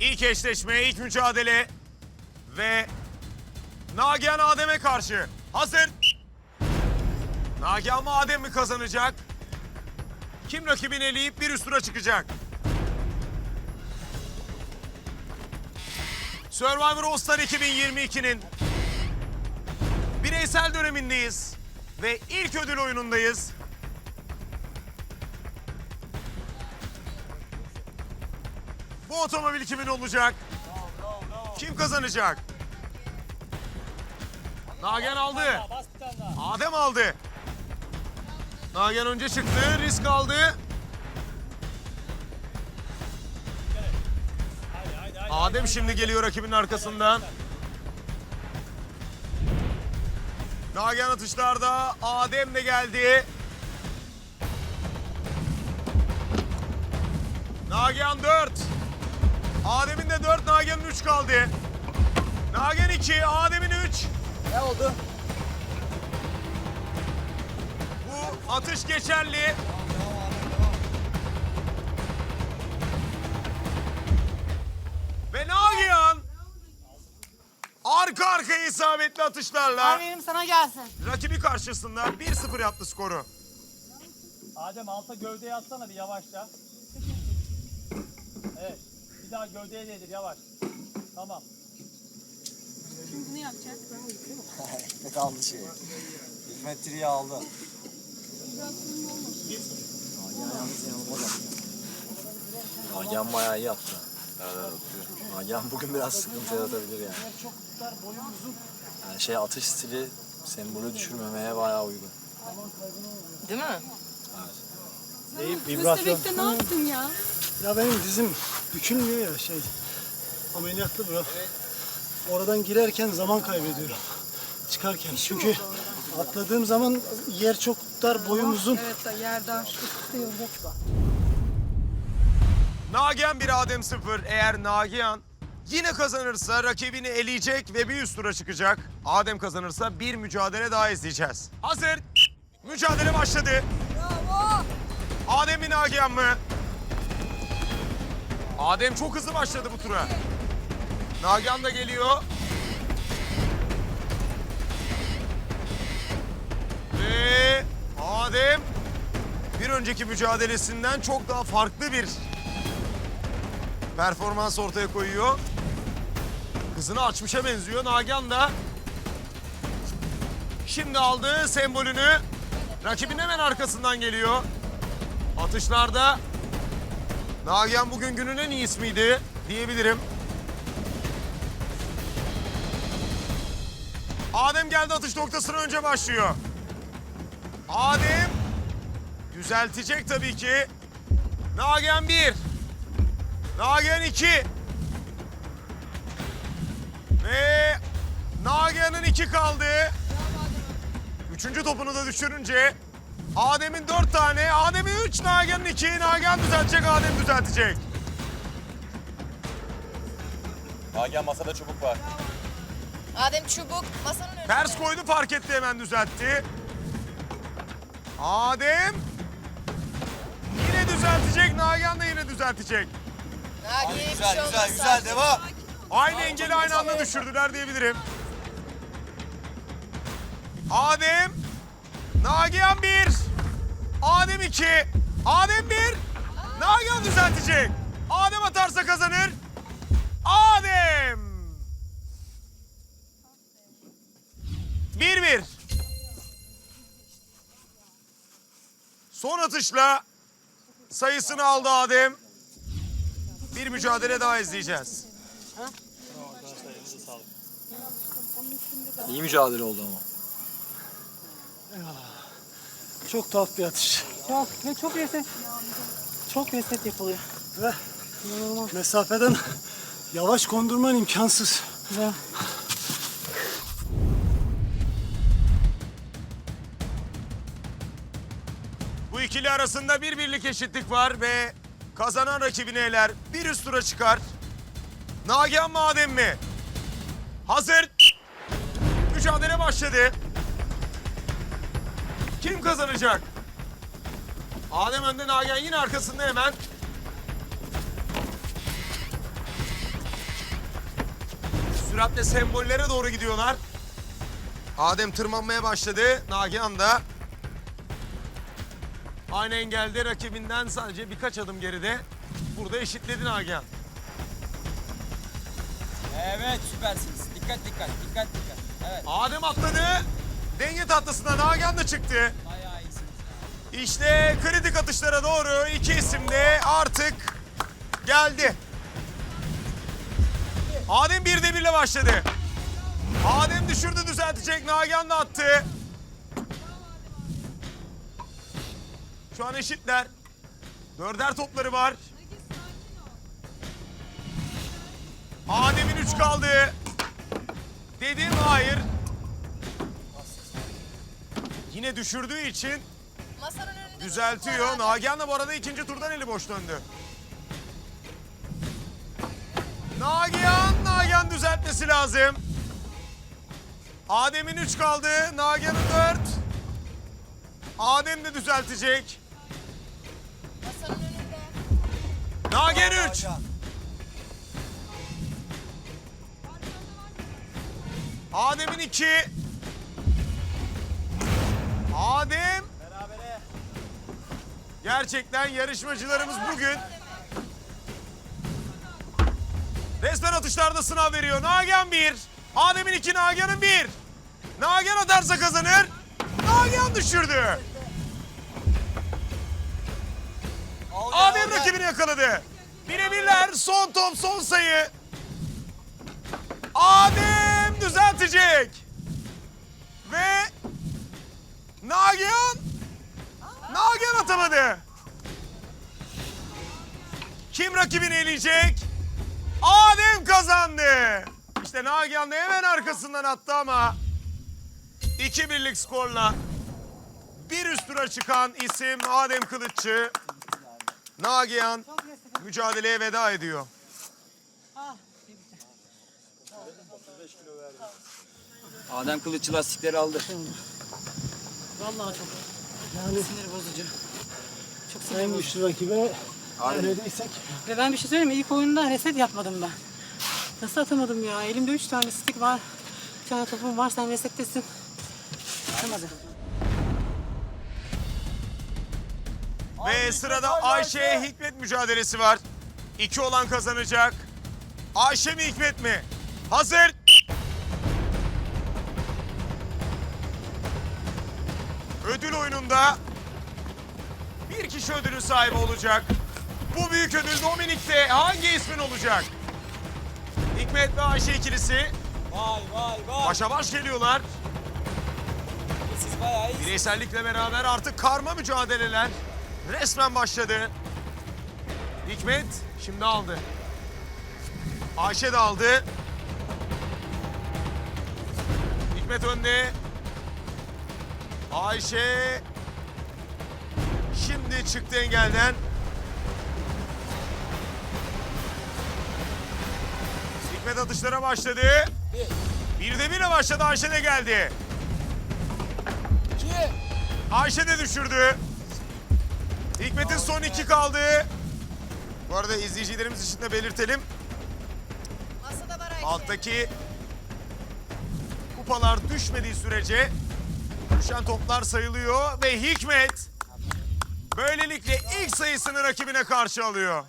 İlk eşleşme, ilk mücadele ve Nagihan Adem'e karşı. Hazır. Nagihan mı Adem mi kazanacak? Kim rakibini eleyip bir üst tura çıkacak? Survivor All Star 2022'nin bireysel dönemindeyiz ve ilk ödül oyunundayız. Bu otomobil kimin olacak? Kim kazanacak? Nagen aldı. Adem aldı. Nagen önce çıktı, risk aldı. Adem şimdi geliyor rakibinin arkasından. Nagihan atışlarda Adem de geldi. Nagihan 4. Adem'in de 4, Nagihan'ın 3 kaldı. Nagihan 2, Adem'in 3. Ne oldu? Bu atış geçerli. Ve Nagihan arka arkaya isabetli atışlarla Aferin sana gelsin. rakibi karşısında 1-0 yaptı skoru. Adem alta gövdeye atsana bir yavaşça. Evet. Bir daha gövdeye değdir yavaş. Tamam. Şimdi bunu yapacağız. Hikmet aldı şeyi. Hikmet triyi aldı. Nagihan bayağı iyi yaptı. Nagihan bugün biraz sıkıntı yaratabilir yani. Yani şey atış stili sembolü düşürmemeye bayağı uygun. Değil mi? Köstebek'te ne yaptın ya? Ya benim dizim bükülmüyor ya şey. Ameliyatlı bura. Oradan girerken zaman kaybediyorum. Çıkarken. Çünkü atladığım zaman yer çok dar, boyum uzun. Evet da yer dar. Nagihan 1 Adem 0. Eğer Nagihan yine kazanırsa rakibini eleyecek ve bir üst tura çıkacak. Adem kazanırsa bir mücadele daha izleyeceğiz. Hazır. Mücadele başladı. Adem mi Nagihan mı? Adem çok hızlı başladı bu tura. Nagihan da geliyor. Ve Adem bir önceki mücadelesinden çok daha farklı bir performans ortaya koyuyor. Hızını açmışa benziyor. Nagihan da şimdi aldı sembolünü. Rakibin hemen arkasından geliyor. Atışlarda Nagihan bugün günün en iyi ismiydi diyebilirim. Adem geldi atış noktasına önce başlıyor. Adem düzeltecek tabii ki. Nagihan bir. Nagihan 2. Ve Nagihan'ın 2 kaldı. Üçüncü topunu da düşürünce Adem'in 4 tane, Adem'in 3, Nagihan'ın 2. Nagihan düzeltecek, Adem düzeltecek. Nagihan masada çubuk var. Adem çubuk masanın önünde. Ters koydu fark etti hemen düzeltti. Adem yine düzeltecek, Nagihan da yine düzeltecek. Nagiye'ye bir Güzel şey güzel güzel devam. Aynı engeli aynı anda düşürdüler diyebilirim. Adem, Nagihan 1, Adem 2, Adem 1, Nagihan düzeltecek. Adem atarsa kazanır. Adem. 1-1. Son atışla sayısını aldı Adem. Bir mücadele daha izleyeceğiz. İyi mücadele oldu ama. Çok tuhaf bir atış. Çok ve çok reset. Çok reset yapılıyor. Ve mesafeden yavaş kondurman imkansız. Ve Bu ikili arasında bir birlik eşitlik var ve kazanan rakibini eler. Bir üst tura çıkar. Nagihan mı Adem mi? Hazır. Mücadele başladı. Kim kazanacak? Adem önde, Nagihan yine arkasında hemen. Süratle sembollere doğru gidiyorlar. Adem tırmanmaya başladı. Nagihan da aynı engelde rakibinden sadece birkaç adım geride. Burada eşitledi Nagihan. Evet süpersiniz. Dikkat dikkat dikkat dikkat. Evet Adem atladı. Denge tahtasına Nagihan da çıktı. İşte kritik atışlara doğru iki isim de artık geldi. Adem bir de birle başladı. Adem düşürdü düzeltecek. Nagihan da attı. Şu an eşitler. Dörder topları var. Adem'in üç kaldı. Dedim hayır. Yine düşürdüğü için Masanın önünde Düzeltiyor. Nagihan da bu arada ikinci turdan eli boş döndü. Nagihan, Nagihan düzeltmesi lazım. Adem'in 3 kaldı. Nagihan'ın 4. Adem de düzeltecek. Masanın önünde. Nagihan 3. Adem'in 2. Adem. Gerçekten yarışmacılarımız bugün resmen atışlarda sınav veriyor. Nagihan 1. Adem'in 2, Nagihan'ın 1. Nagihan atarsa kazanır. Nagihan düşürdü. Adem rakibini yakaladı. Birebirler son top son sayı. Adem düzeltecek. Ve Nagihan Nagihan atamadı. Kim rakibini eleyecek? Adem kazandı. İşte Nagihan da hemen arkasından attı ama 2 birlik skorla bir üst tura çıkan isim Adem Kılıççı. Nagihan mücadeleye veda ediyor. Adem kılıççı lastikleri aldı. Vallahi çok Yani sinir bozucu. Çok sinir en bozucu. güçlü rakibe neredeysek Ve ben bir şey söyleyeyim mi? İlk oyunda reset yapmadım ben. Nasıl atamadım ya? Elimde üç tane stick var. Bir tane topum var. Sen resettesin. Atamadım. Ve sırada Ayşe Hikmet mücadelesi var. İki olan kazanacak. Ayşe mi Hikmet mi? Hazır. Ödül oyununda bir kişi ödülün sahibi olacak. Bu büyük ödül Dominik'te hangi ismin olacak? Hikmet ve Ayşe ikilisi Vay vay vay. başa baş geliyorlar. Siz bayağı iyisiniz. Bireysellikle beraber artık karma mücadeleler resmen başladı. Hikmet şimdi aldı. Ayşe de aldı. Hikmet önde. Ayşe şimdi çıktı engelden. Hikmet atışlara başladı. Bir de bire başladı Ayşe de geldi. Ayşe de düşürdü. Hikmet'in son iki kaldı. Bu arada izleyicilerimiz için de belirtelim. Masada var Ayşe. Alttaki kupalar düşmediği sürece düşen toplar sayılıyor ve Hikmet böylelikle ilk sayısını rakibine karşı alıyor.